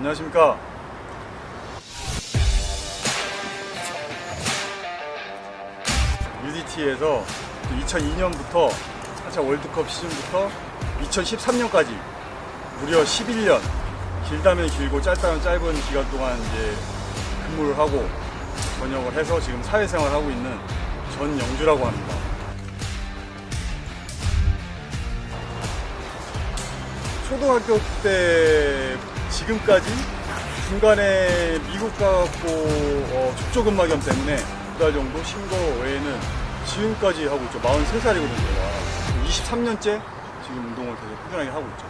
안녕하십니까. UDT에서 2002년부터 한차 월드컵 시즌부터 2013년까지 무려 11년 길다면 길고 짧다면 짧은 기간 동안 이제 근무를 하고 전역을 해서 지금 사회생활을 하고 있는 전영주라고 합니다. 초등학교 때 지금까지 중간에 미국 가고 어, 족저근막염 때문에 두 달 정도 쉰 거 외에는 지금까지 하고 있죠. 43살이거든요. 제가. 23년째 지금 운동을 계속 꾸준하게 하고 있죠.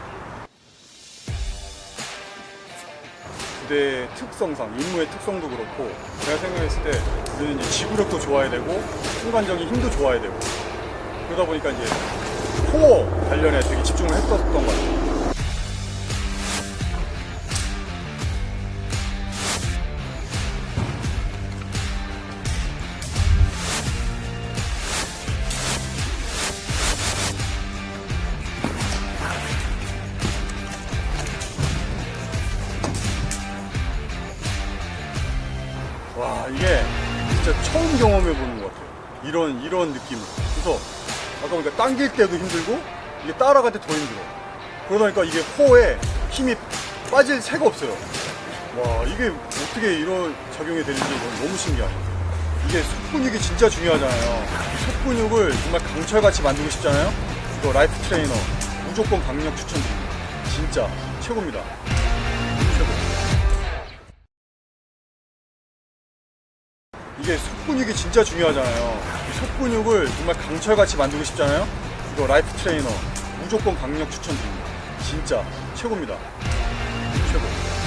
부대 특성상 임무의 특성도 그렇고 제가 생각했을 때 우리는 이제 지구력도 좋아야 되고 순간적인 힘도 좋아야 되고 그러다 보니까 이제 코어 관련에 되게 집중을 했었던 것 같아요. 와 이게 진짜 처음 경험해 보는 것 같아요. 이런 이런 느낌을. 그래서 아까 보니까 당길 때도 힘들고 이게 따라갈 때 더 힘들어. 그러다 보니까 이게 코어에 힘이 빠질 새가 없어요. 와 이게 어떻게 이런 작용이 되는지 너무 신기하네요. 이게 속근육이 진짜 중요하잖아요. 이 속근육을 정말 강철같이 만들고 싶잖아요. 이거 라이프 트레이너 무조건 강력 추천드립니다. 진짜 최고입니다. 이게 속근육이 진짜 중요하잖아요. 이 속근육을 정말 강철같이 만들고 싶잖아요. 이거 라이프 트레이너 무조건 강력 추천드립니다. 진짜 최고입니다. 최고.